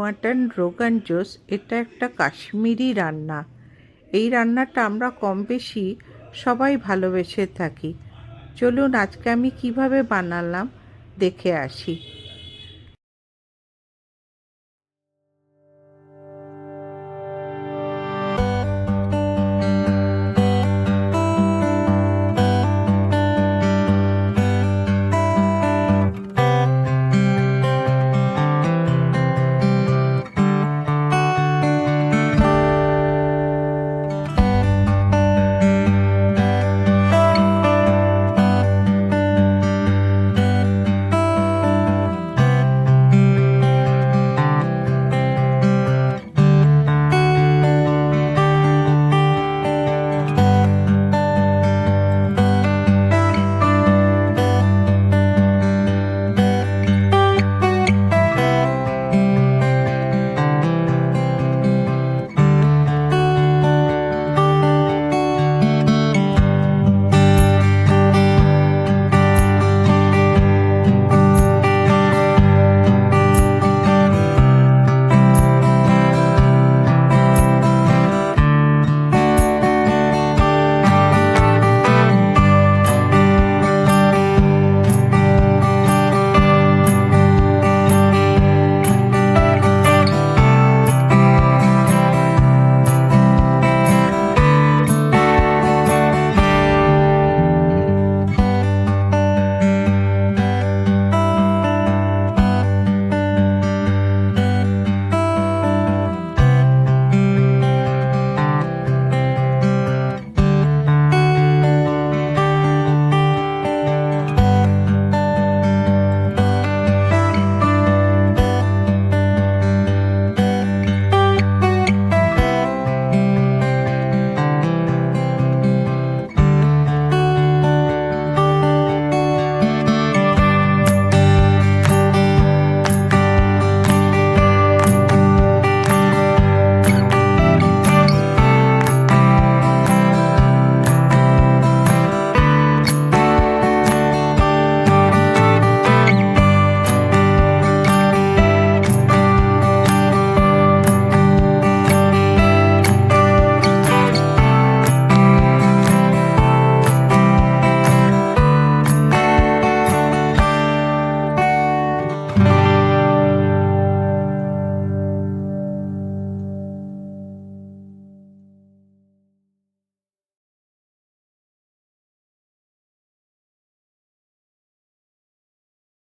Mutton rogan জোস, এটা একটা কাশ্মীরি রান্না। এই রান্নাটা আমরা কম বেশি সবাই ভালোবেসে থাকি। চলুন আজকে আমি কীভাবে বানালাম, দেখে আসি।